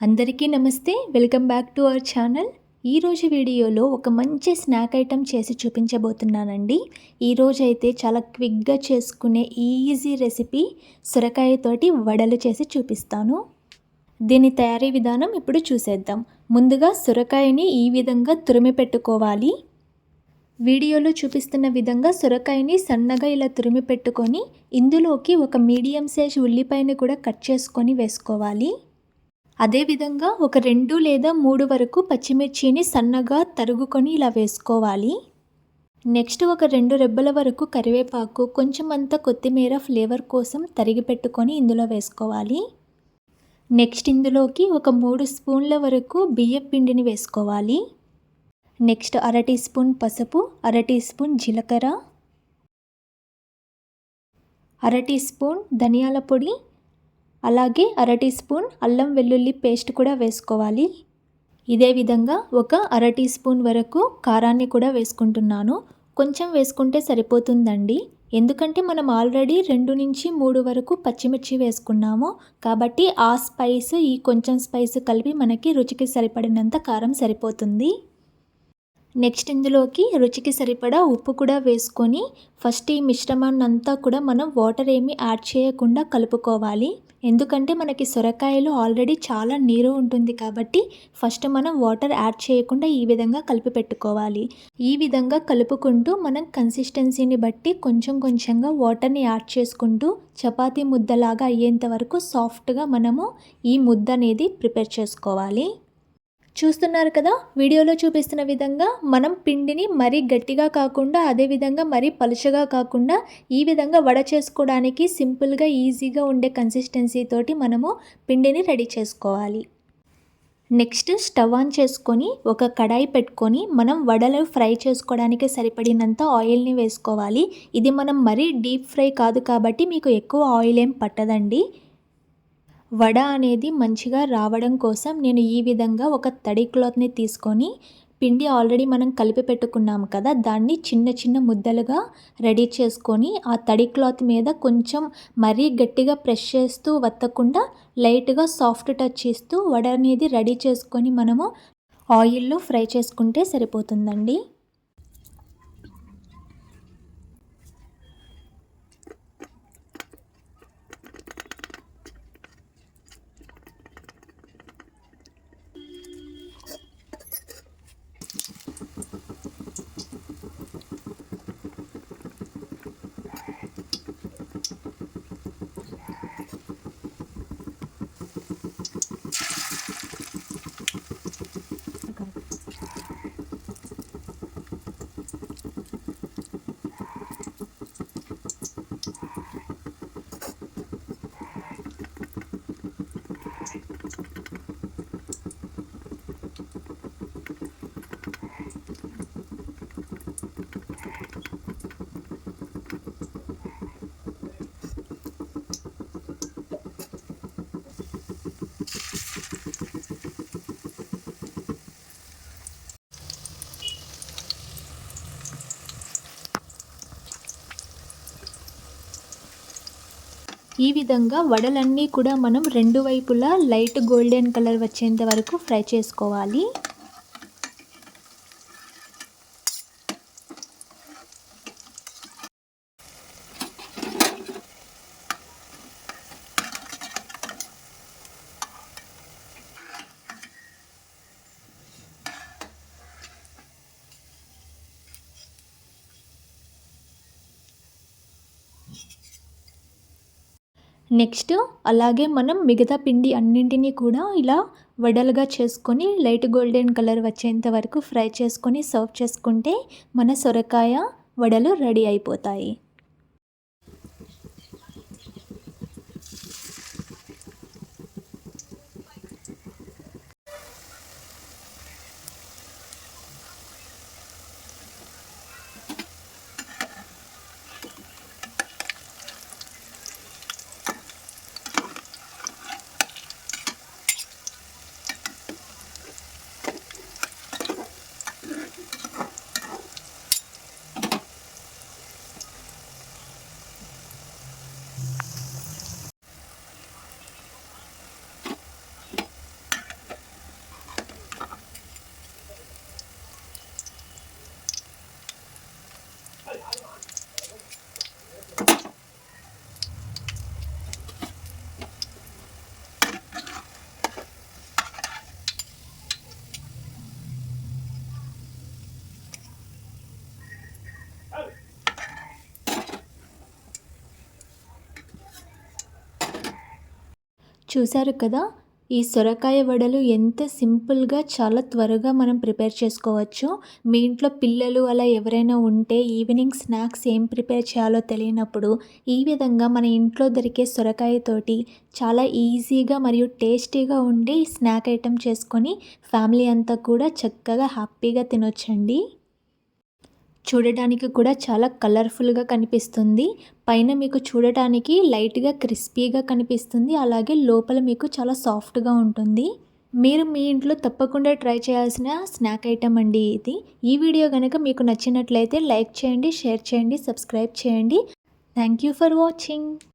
అందరికీ నమస్తే. Welcome back to our channel. ఈరోజు వీడియోలో ఒక మంచి స్నాక్ ఐటెం చేసి చూపించబోతున్నానండి. ఈరోజు అయితే చాలా క్విక్గా చేసుకునే ఈజీ రెసిపీ సొరకాయతోటి వడలు చేసి చూపిస్తాను. దీని తయారీ విధానం ఇప్పుడు చూసేద్దాం. ముందుగా సొరకాయని ఈ విధంగా తురిమి పెట్టుకోవాలి. వీడియోలో చూపిస్తున్న విధంగా సొరకాయని సన్నగా ఇలా తురిమి పెట్టుకొని ఇందులోకి ఒక మీడియం సైజ్ ఉల్లిపాయని కూడా కట్ చేసుకొని వేసుకోవాలి. అదేవిధంగా ఒక రెండు లేదా మూడు వరకు పచ్చిమిర్చిని సన్నగా తరుగుకొని ఇలా వేసుకోవాలి. నెక్స్ట్ ఒక రెండు రెబ్బల వరకు కరివేపాకు కొంచెం అంత కొత్తిమీర ఫ్లేవర్ కోసం తరిగి పెట్టుకొని ఇందులో వేసుకోవాలి. నెక్స్ట్ ఇందులోకి ఒక మూడు స్పూన్ల వరకు బియ్యం పిండిని వేసుకోవాలి. నెక్స్ట్ అర టీ స్పూన్ పసుపు అర టీ స్పూన్ జీలకర్ర అర టీ స్పూన్ ధనియాల పొడి అలాగే అర టీ స్పూన్ అల్లం వెల్లుల్లి పేస్ట్ కూడా వేసుకోవాలి. ఇదే విధంగా ఒక అర టీ స్పూన్ వరకు కారాన్ని కూడా వేసుకుంటున్నాను. కొంచెం వేసుకుంటే సరిపోతుందండి. ఎందుకంటే మనం ఆల్రెడీ రెండు నుంచి మూడు వరకు పచ్చిమిర్చి వేసుకున్నాము. కాబట్టి ఆ స్పైస్ ఈ కొంచెం స్పైస్ కలిపి మనకి రుచికి సరిపడినంత కారం సరిపోతుంది. నెక్స్ట్ ఇందులోకి రుచికి సరిపడా ఉప్పు కూడా వేసుకొని ఫస్ట్ ఈ మిశ్రమాన్ని అంతా కూడా మనం వాటర్ ఏమీ యాడ్ చేయకుండా కలుపుకోవాలి. ఎందుకంటే మనకి సొరకాయలు ఆల్రెడీ చాలా నీరు ఉంటుంది కాబట్టి ఫస్ట్ మనం వాటర్ యాడ్ చేయకుండా ఈ విధంగా కలిపి పెట్టుకోవాలి. ఈ విధంగా కలుపుకుంటూ మనం కన్సిస్టెన్సీని బట్టి కొంచెం కొంచెంగా వాటర్ని యాడ్ చేసుకుంటూ చపాతీ ముద్దలాగా అయ్యేంత వరకు సాఫ్ట్గా మనము ఈ ముద్ద అనేది ప్రిపేర్ చేసుకోవాలి. చూస్తున్నారు కదా? వీడియోలో చూపిస్తున్న విధంగా మనం పిండిని మరీ గట్టిగా కాకుండా అదేవిధంగా మరీ పలుచగా కాకుండా ఈ విధంగా వడ చేసుకోవడానికి సింపుల్గా ఈజీగా ఉండే కన్సిస్టెన్సీ తోటి మనము పిండిని రెడీ చేసుకోవాలి. నెక్స్ట్ స్టవ్ ఆన్ చేసుకొని ఒక కడాయి పెట్టుకొని మనం వడలు ఫ్రై చేసుకోవడానికి సరిపడినంత ఆయిల్ని వేసుకోవాలి. ఇది మనం మరీ డీప్ ఫ్రై కాదు కాబట్టి మీకు ఎక్కువ ఆయిల్ ఏం పట్టదండి. వడ అనేది మంచిగా రావడం కోసం నేను ఈ విధంగా ఒక తడి క్లాత్ని తీసుకొని పిండి ఆల్రెడీ మనం కలిపి పెట్టుకున్నాము కదా దాన్ని చిన్న చిన్న ముద్దలుగా రెడీ చేసుకొని ఆ తడి క్లాత్ మీద కొంచెం మరీ గట్టిగా ప్రెస్ చేస్తూ వత్తకుండా లైట్గా సాఫ్ట్ టచ్ ఇస్తూ వడ అనేది రెడీ చేసుకొని మనము ఆయిల్లో ఫ్రై చేసుకుంటే సరిపోతుందండి. ఈ విధంగా వడలన్నీ కూడా మనం రెండు వైపులా లైట్ గోల్డెన్ కలర్ వచ్చేంత వరకు ఫ్రై చేసుకోవాలి. నెక్స్ట్ అలాగే మనం మిగతా పిండి అన్నింటినీ కూడా ఇలా వడలుగా చేసుకొని లైట్ గోల్డెన్ కలర్ వచ్చేంత వరకు ఫ్రై చేసుకొని సర్వ్ చేసుకుంటే మన సొరకాయ వడలు రెడీ అయిపోతాయి. చూశారు కదా? ఈ సొరకాయ వడలు ఎంత సింపుల్గా చాలా త్వరగా మనం ప్రిపేర్ చేసుకోవచ్చు. మీ ఇంట్లో పిల్లలు అలా ఎవరైనా ఉంటే ఈవినింగ్ స్నాక్స్ ఏం ప్రిపేర్ చేయాలో తెలియనప్పుడు ఈ విధంగా మన ఇంట్లో దొరికే సొరకాయతోటి చాలా ఈజీగా మరియు టేస్టీగా ఉండి స్నాక్ ఐటెం చేసుకొని ఫ్యామిలీ అంతా కూడా చక్కగా హ్యాపీగా తినొచ్చండి. చూడటానికి కూడా చాలా కలర్ఫుల్గా కనిపిస్తుంది. పైన మీకు చూడటానికి లైట్గా క్రిస్పీగా కనిపిస్తుంది. అలాగే లోపల మీకు చాలా సాఫ్ట్గా ఉంటుంది. మీరు మీ ఇంట్లో తప్పకుండా ట్రై చేయాల్సిన స్నాక్ ఐటమ్ అండి ఇది. ఈ వీడియో కనుక మీకు నచ్చినట్లయితే లైక్ చేయండి షేర్ చేయండి సబ్స్క్రైబ్ చేయండి. Thank you for watching.